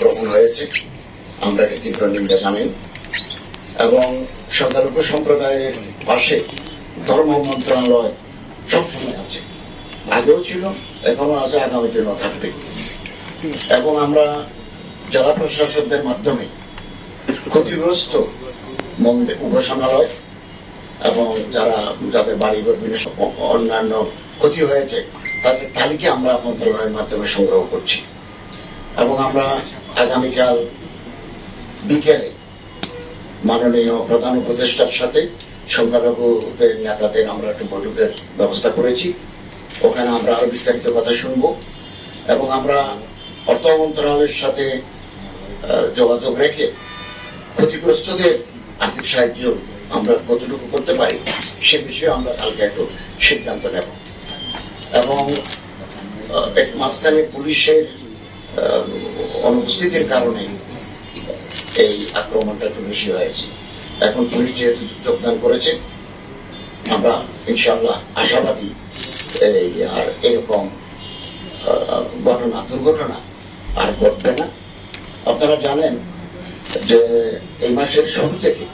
আক্রমণ হয়েছে। আমরা তীব্র নিন্দা জানাই। এবং সংখ্যালঘু সম্প্রদায়ের পাশে ধর্ম মন্ত্রণালয় সবসময় আছে। আগেও ছিল, এখনও আছে আগামী দিনও থাকবে। এবং আমরা জেলা প্রশাসকদের মাধ্যমে ক্ষতিগ্রস্ত মন্দির উপাসনালয় এবং যারা যাদের বাড়িঘর অন্যান্য ক্ষতি হয়েছে, তাদের তালিকা আমরা মন্ত্রণালয়ের মাধ্যমে সংগ্রহ করছি। এবং আমরা আগামীকাল বিকেলে মাননীয় প্রধান উপদেষ্টার সাথে সংখ্যালঘুদের নেতাদের আমরা একটু বৈঠকের ব্যবস্থা করেছি। ওখানে আমরা আরও বিস্তারিত কথা শুনব এবং আমরা অর্থ মন্ত্রণালয়ের সাথে যোগাযোগ রেখে ক্ষতিগ্রস্তদের আর্থিক সাহায্য আমরা কতটুকু করতে পারি সে বিষয়ে আমরা কালকে একটু সিদ্ধান্ত নেব। এবং এক মাঝখানে পুলিশের অনুপস্থিতির কারণে এই আক্রমণটা একটু বেশি হয়েছে। এখন পুলিশ যেহেতু যোগদান করেছে, আমরা ইনশাল্লাহ আশাবাদী এই আর এরকম ঘটনা, দুর্ঘটনা আর ঘটবে না। আপনারা জানেন যে এই মাসের শুরু থেকে,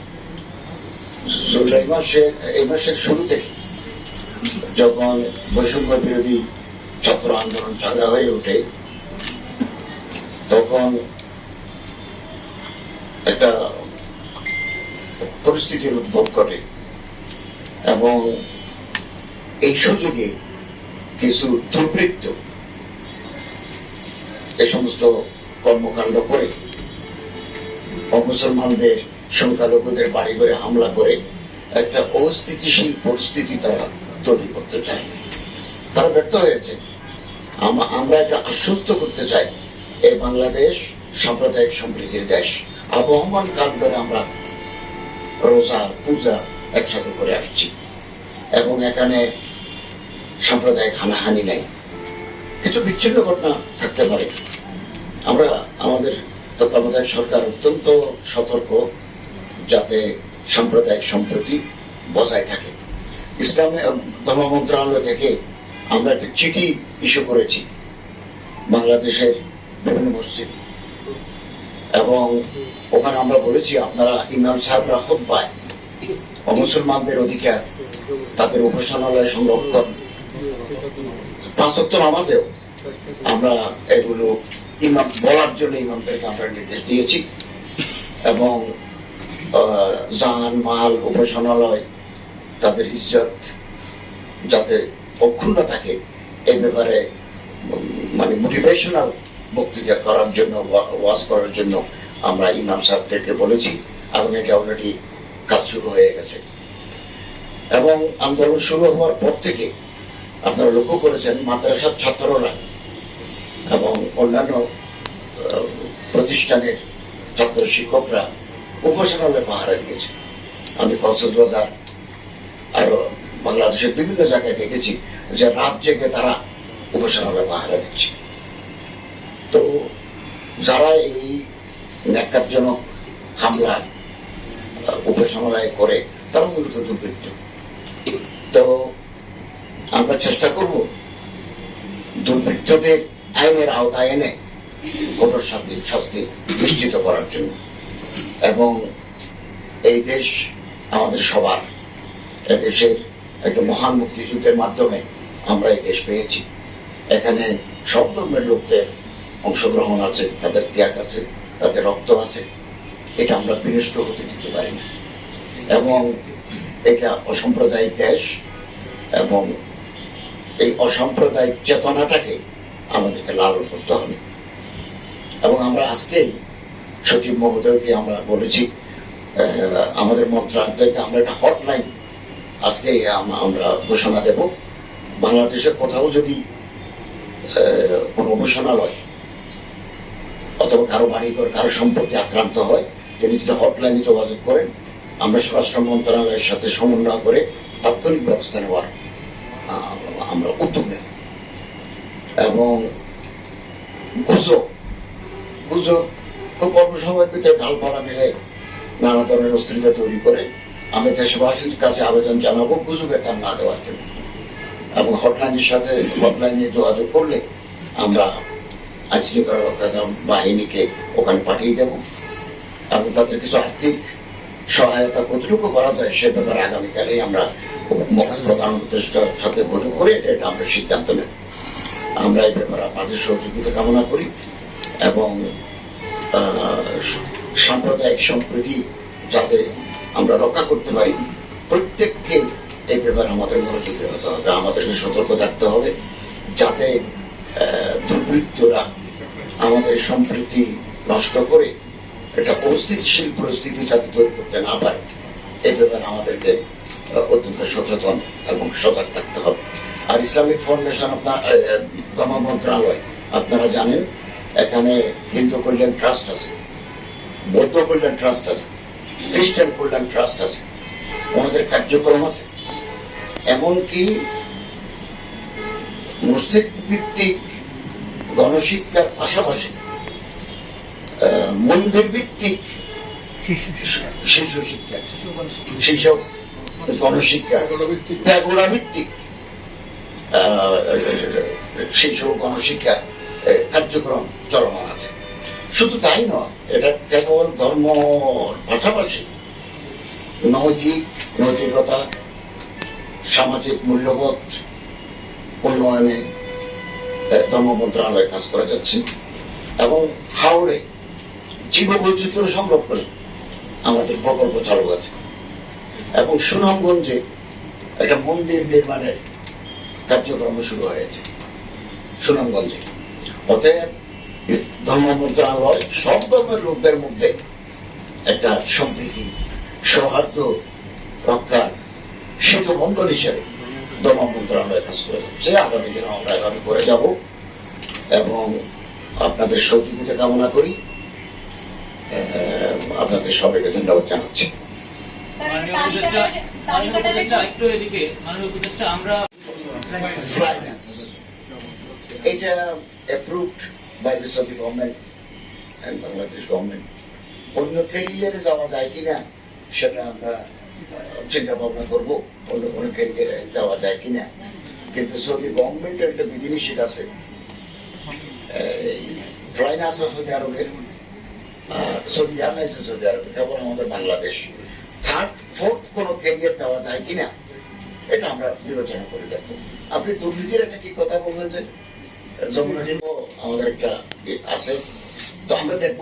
জুলাই মাসে, এই মাসের শুরু থেকে যখন বৈষম্য বিরোধী ছাত্র আন্দোলন চাঙ্গা হয়ে ওঠে তখন একটা পরিস্থিতির উদ্ভব ঘটে এবং এই সুযোগে কিছু দুর্বৃত্ত এই সমস্ত কর্মকাণ্ড করে অমুসলমানদের সংখ্যালঘুদের বাড়ি করে হামলা করে একটা অস্থিতিশীল পরিস্থিতি তারা তৈরি করতে চায়। তারা ব্যর্থ হয়েছে। আমরা এটা আশ্বস্ত করতে চাই এই বাংলাদেশ সাম্প্রদায়িক সম্প্রীতির দেশ। আবহমান কাল ধরে আমরা রোজা, পূজা একসাথে করে আসছি। এবং এখানে সাম্প্রদায়িক হানাহানি নেই। কিছু বিচ্ছিন্ন ঘটনা থাকতে পারে। আমরা, আমাদের তত্ত্বাবধায়ক সরকার অত্যন্ত সতর্ক যাতে সাম্প্রদায়িক সম্প্রতি বজায় থাকে। ইসলামী ধর্ম মন্ত্রণালয় থেকে আমরা একটা চিঠি ইস্যু করেছি। বাংলাদেশের বিভিন্ন মসজিদ। এবং ওখানে আমরা বলেছি, আপনারা ইমাম সাহেবরা খুদ্বায় অমুসলমানদের অধিকার তাদের উপাসনালয় সংরক্ষণ। পাঁচক্ত নামাজেও আমরা এগুলো ইমাম, বলার জন্য ইমামদেরকে আমরা নির্দেশ দিয়েছি। এবং জান, মাল, উপাসনালয়, তাদের ইজ্জত যাতে অক্ষুণ্ণ থাকে, এ ব্যাপারে মানে মোটিভেশনাল বক্তৃতা করার জন্য, ওয়া- ওয়াজ করার জন্য আমরা ইমাম সাহেবদেরকে বলেছি এবং এটা অলরেডি কাজ শুরু হয়ে গেছে। এবং আন্দোলন শুরু হওয়ার পর থেকে আপনারা লক্ষ্য করেছেন মাদ্রাসার ছাত্ররা এবং অন্যান্য প্রতিষ্ঠানের ছাত্র শিক্ষকরা উপাসনালয়ে পাহারা দিয়েছে। আমি কক্সবাজার আর বাংলাদেশের বিভিন্ন জায়গায় দেখেছি যে রাত জেগে তারা উপাসনালয়ে পাহারা দিচ্ছে। যারা এই ন্যাক্কারজনক হামলা আহ, উপাসনালয়ে করে তারা মূলত দুর্বৃত্ত। তো আমরা চেষ্টা করব দুর্বৃত্তদের আইনের আওতায় এনে কঠোর শাস্তি শাস্তি নিশ্চিত করার জন্য। এবং এই দেশ আমাদের সবার এদেশের একটা মহান মুক্তিযুদ্ধের মাধ্যমে আমরা এই দেশ পেয়েছি। এখানে সব ধর্মের লোকদের অংশগ্রহণ আছে, তাদের ত্যাগ আছে, তাদের রক্ত আছে। এটা আমরা বিনষ্ট হতে দিতে পারি না। এবং এটা অসাম্প্রদায়িক দেশ এবং এই অসাম্প্রদায়িক চেতনাটাকে আমাদেরকে লালন করতে হবে। এবং আমরা আজকেই সচিব মহোদয়কে আমরা বলেছি আমাদের মন্ত্রণালয় থেকে আমরা একটা হটলাইন আজকে আম- আমরা ঘোষণা দেব। বাংলাদেশের কোথাও যদি কোনো ঘোষণালয় অথবা কারও বাড়িঘর কারও সম্পত্তি আক্রান্ত হয় তিনি যদি হটলাইনে যোগাযোগ করেন, আমরা স্বরাষ্ট্র মন্ত্রণালয়ের সাথে সমন্বয় করে তাৎক্ষণিক ব্যবস্থা নেওয়ার আমরা উদ্যোগ নেব। এবং গুজব গুজব খুব অল্প সময়ের ভিতরে ঢালপালা মিলে নানা ধরনের অস্থিরতা তৈরি করে আমি দেশবাসীর কাছে আবেদন জানাব গুজবে কান না দেওয়ার জন্য। এবং হটলাইনের সাথে হটলাইনে যোগাযোগ করলে আমরা বাহিনীকে ওখানে পাঠিয়ে দেব। এবং তাদের কিছু আর্থিক সহায়তা কতটুকু করা যায় সে ব্যাপারে আগামীকালে আমরা প্রধান উপদেষ্টার সাথে বৈঠক করে এটা আমরা সিদ্ধান্ত নেব। আমরা এই ব্যাপারে আপনাদের সহযোগিতা কামনা করি এবং সাম্প্রদায়িক সম্প্রীতি যাতে আমরা রক্ষা করতে পারি, প্রত্যেককে এই ব্যাপারে আমাদের মনোযোগী হতে হবে, আমাদেরকে সতর্ক থাকতে হবে, যাতে দুর্বৃত্তরা আমাদের সম্প্রীতি নষ্ট করে একটা অস্থিতিশীল পরিস্থিতি যাতে তৈরি করতে না পারে এই ব্যাপারে আমাদেরকে অত্যন্ত সচেতন এবং সজাগ থাকতে হবে। আর ইসলামিক ফাউন্ডেশন আপনার আহ, মন্ত্রণালয় আপনারা জানেন এখানে হিন্দু কল্যাণ ট্রাস্ট আছে বৌদ্ধ কল্যাণ ট্রাস্ট আছে খ্রিস্টান কল্যাণ ট্রাস্ট আছে ওনাদের কার্যক্রম আছে। এমনকি মসজিদ ভিত্তিক গণশিক্ষার পাশাপাশি মন্দির ভিত্তিক শিশু শিক্ষা। শিশু গণশিক্ষা। ত্যাগোড়া ভিত্তিক শিশু গণশিক্ষা কার্যক্রম চলমান আছে। শুধু তাই নয় এটা কেবল ধর্ম পাশাপাশি নৈতিক নৈতিকতা সামাজিক মূল্যবোধ উন্নয়নে ধর্ম মন্ত্রণালয় কাজ করে যাচ্ছে এবং হাওড়ে জীববৈচিত্র্য সংরক্ষণে আমাদের প্রকল্প চালু আছে। এবং সুনামগঞ্জে একটা মন্দির নির্মাণের কার্যক্রম শুরু হয়েছে সুনামগঞ্জে। অতএব ধর্ম মন্ত্রণালয় সব ধর্মের লোকদের মধ্যে একটা সম্প্রীতি, সৌহার্দ্য রক্ষার সেতু বন্ধন হিসেবে ধর্ম মন্ত্রণালয় কাজ করে যাচ্ছে আগামী দিনে আমরা এভাবে করে যাব এবং আপনাদের সহযোগিতা কামনা করি। আহ, আপনাদের সবাইকে ধন্যবাদ জানাচ্ছি। আমরা এটা by the Saudi government and Bangladesh government. অন্য ক্যারিয়ারে যাওয়া যায় কিনা সেটা আমরা চিন্তা ভাবনা করব অন্য কোনো ক্যারিয়ারে যাওয়া যায় কিনা। কিন্তু সৌদি গভর্নমেন্টের একটা বিধিনিষেধ আছে সৌদি আরবের আর সৌদি এয়ারলাইন্স সৌদি আরবে কেবল আমাদের বাংলাদেশ। থার্ড ফোর্থ কোনো ক্যারিয়ার দেওয়া যায় কিনা, এটা আমরা বিবেচনা করে দেখব। আপনি দুর্নীতির একটা কি কথা বললেন যে? যমুনা আমাদের একটা আছে। তো আমরা দেখব